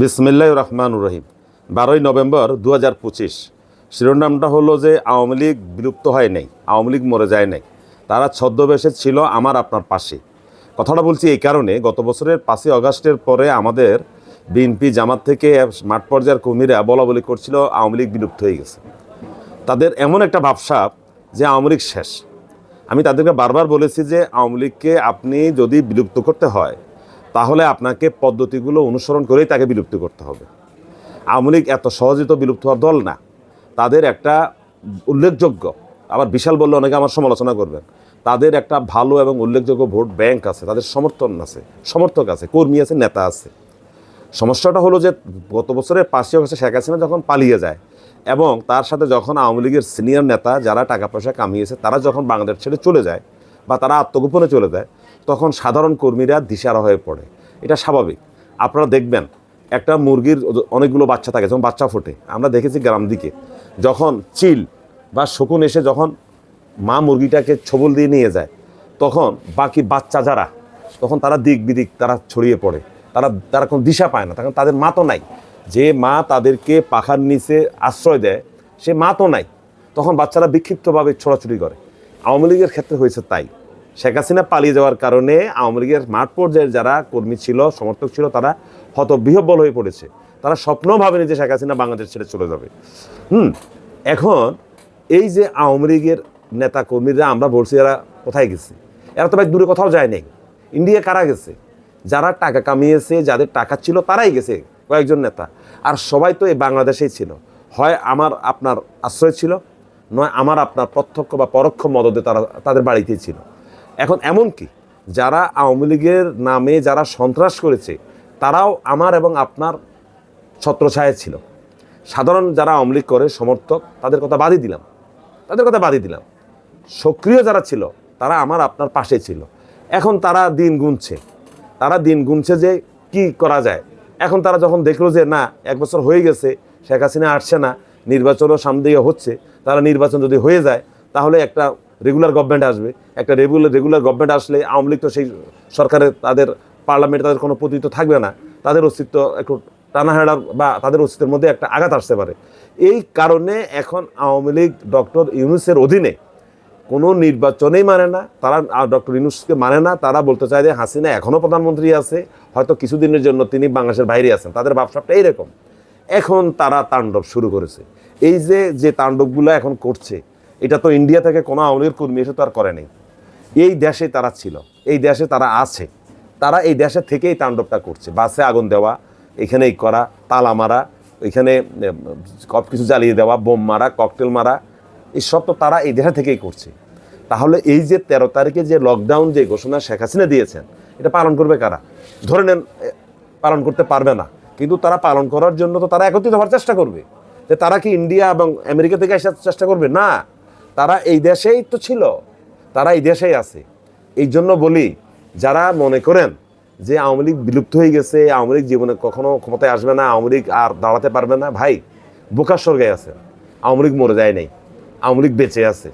বিসমিল্লাহ রহমান রহিম। বারোই নভেম্বর দু হাজার পঁচিশ। শিরোনামটা হলো যে আওয়ামী লীগ বিলুপ্ত হয় নাই, আওয়ামী লীগ মরে যায় নাই। তারা ছদ্মবেশে ছিল আমার আপনার পাশে। কথাটা বলছি এই কারণে, গত বছরের পাঁচই অগাস্টের পরে আমাদের বিএনপি জামাত থেকে মাঠ পর্যায়ের কর্মীরা বলা বলি করছিল, আওয়ামী লীগ বিলুপ্ত হয়ে গেছে। তাদের এমন একটা ভাবসাব যে আওয়ামী লীগ শেষ। আমি তাদেরকে বারবার বলেছি যে, আওয়ামী লীগকে আপনি যদি বিলুপ্ত করতে হয় তাহলে আপনাকে পদ্ধতিগুলো অনুসরণ করেই তাকে বিলুপ্ত করতে হবে। আওয়ামী লীগ এত সহজে তো বিলুপ্ত হওয়ার দল না। তাদের একটা উল্লেখযোগ্য, আবার বিশাল বললে অনেকে আমার সমালোচনা করবেন, তাদের একটা ভালো এবং উল্লেখযোগ্য ভোট ব্যাংক আছে, তাদের সমর্থন আছে, সমর্থক আছে, কর্মী আছে, নেতা আছে। সমস্যাটা হলো যে গত বছরের পাঁচই অগস্টে শেখ হাসিনা যখন পালিয়ে যায় এবং তার সাথে যখন আওয়ামী লীগের সিনিয়র নেতা যারা টাকা পয়সা কামিয়েছে, তারা যখন বাংলাদেশ ছেড়ে চলে যায় বা তারা আত্মগোপনে চলে যায় তখন সাধারণ কর্মীরা দিশারা হয়ে পড়ে। এটা স্বাভাবিক। আপনারা দেখবেন, একটা মুরগির অনেকগুলো বাচ্চা থাকে যখন বাচ্চা ফোটে। আমরা দেখেছি গ্রাম দিকে। যখন চিল বা শকুন এসে যখন মা মুরগিটাকে ছবল দিয়ে নিয়ে যায়, তখন বাকি বাচ্চা যারা, তখন তারা দিক বিদিক তারা ছড়িয়ে পড়ে। তারা তারা কোনো দিশা পায় না। তখন তাদের মা তো নাই। যে মা তাদেরকে পাখার নিচে আশ্রয় দেয়, সে মা তো নাই। তখন বাচ্চারা বিক্ষিপ্তভাবে ছোড়াছুড়ি করে। আওয়ামী লীগের ক্ষেত্রে হয়েছে তাই। শেখ হাসিনা পালিয়ে যাওয়ার কারণে আওয়ামী লীগের মাঠ পর্যায়ের যারা কর্মী ছিল, সমর্থক ছিল, তারা হতবিহব্বল হয়ে পড়েছে। তারা স্বপ্নও ভাবেনি যে শেখ হাসিনা বাংলাদেশ ছেড়ে চলে যাবে। হুম, এখন এই যে আওয়ামী লীগের নেতা কর্মীরা আমরা বলছি এরা কোথায় গেছে? এরা তো ভাই দূরে কোথাও যায় নাই। ইন্ডিয়া কারা গেছে? যারা টাকা কামিয়েছে, যাদের টাকা ছিল, তারাই গেছে, কয়েকজন নেতা। আর সবাই তো এই বাংলাদেশেই ছিল। হয় আমার, আপনার আশ্রয় ছিল, নয় আমার, আপনার প্রত্যক্ষ বা পরোক্ষ মদদে তারা, তাদের বাড়িতেই ছিল। এখন এমন কি? যারা আওয়ামী লীগের নামে যারা সন্ত্রাস করেছে, তারাও আমার এবং আপনার ছত্রছায়া ছিল। সাধারণ যারা আওয়ামী লীগ করে, সমর্থক, তাদের কথা বাদই দিলাম। তাদের কথা বাদই দিলাম। সক্রিয় যারা ছিল, তারা আমার আপনার পাশে ছিল। এখন তারা দিন গুনছে। তারা দিন গুনছে যে কি করা যায়। এখন তারা যখন দেখল যে না, এক বছর হয়ে গেছে, শেখ হাসিনা আসছে না, নির্বাচনও সামনে হচ্ছে তারা নির্বাচন যদি হয়ে যায়, তাহলে একটা রেগুলার গভর্নমেন্ট আসবে। একটা রেগুলার রেগুলার গভর্নমেন্ট আসলে আওয়ামী লীগ তো সেই সরকারের, তাদের পার্লামেন্টে তাদের কোনো প্রতিনিধিত্ব থাকবে না। তাদের অস্তিত্ব একটু টানাহেড়ার বা তাদের অস্তিত্বের মধ্যে একটা আঘাত আসতে পারে। এই কারণে এখন আওয়ামী লীগ ডক্টর ইউনুসের অধীনে কোনো নির্বাচনেই মানে না। তারা ডক্টর ইউনুসকে মানে না। তারা বলতে চায় যে হাসিনা এখনও প্রধানমন্ত্রী আছে। হয়তো কিছুদিনের জন্য তিনি বাংলাদেশের বাইরে আছেন। তাদের ভাবসাবটা এইরকম। এখন তারা তাণ্ডব শুরু করেছে। এই যে যে তাণ্ডবগুলো এখন করছে এটা তো ইন্ডিয়া থেকে কোনো আওয়ামী কর্মী এসে তো আর করেনি এই দেশে তারা ছিল, এই দেশে তারা আছে। তারা এই দেশে থেকেই তাণ্ডবটা করছে। বাসে আগুন দেওয়া, এখানেই করা, তালা মারা, এখানে সব কিছু জ্বালিয়ে দেওয়া, বোম মারা, ককটেল মারা এই সব তো তারা এই দেশে থেকেই করছে। তাহলে এই যে তেরো তারিখে যে লকডাউন যে ঘোষণা শেখ হাসিনা দিয়েছেন, এটা পালন করবে কারা? ধরে নেন পালন করতে পারবে না। কিন্তু তারা পালন করার জন্য তো তারা একত্রিত হওয়ার চেষ্টা করবে। যে তারা কি ইন্ডিয়া এবং আমেরিকা থেকে আসার চেষ্টা করবে? না। তারা এই দেশেই তো ছিল, তারা এই দেশেই আছে। এই জন্য বলি, যারা মনে করেন যে আওয়ামী লীগ বিলুপ্ত হয়ে গেছে, আওয়ামী লীগ জীবনে কখনো ক্ষমতায় আসবে না, আওয়ামী লীগ আর দাঁড়াতে পারবে না, ভাই বোকার স্বর্গে আছে। আওয়ামী লীগ মরে যায় নাই, আওয়ামী লীগ বেঁচে আছে।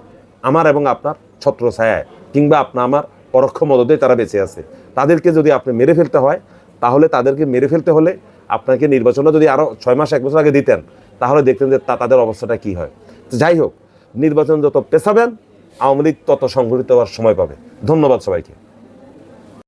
আমার এবং আপনার ছত্র ছায়ায় কিংবা আপনার আমার পরোক্ষ মদতে তারা বেঁচে আছে। তাদেরকে যদি আপনি মেরে ফেলতে হয়, তাহলে তাদেরকে মেরে ফেলতে হলে আপনাকে নির্বাচনটা যদি আরও ছয় মাস, এক বছর আগে দিতেন, তাহলে দেখতেন যে তাদের অবস্থাটা কী হয়। যাই হোক নির্বাচন যত পেছাবেন আওয়ামী লীগ তত সংগঠিত হওয়ার সময় পাবে। ধন্যবাদ সবাইকে।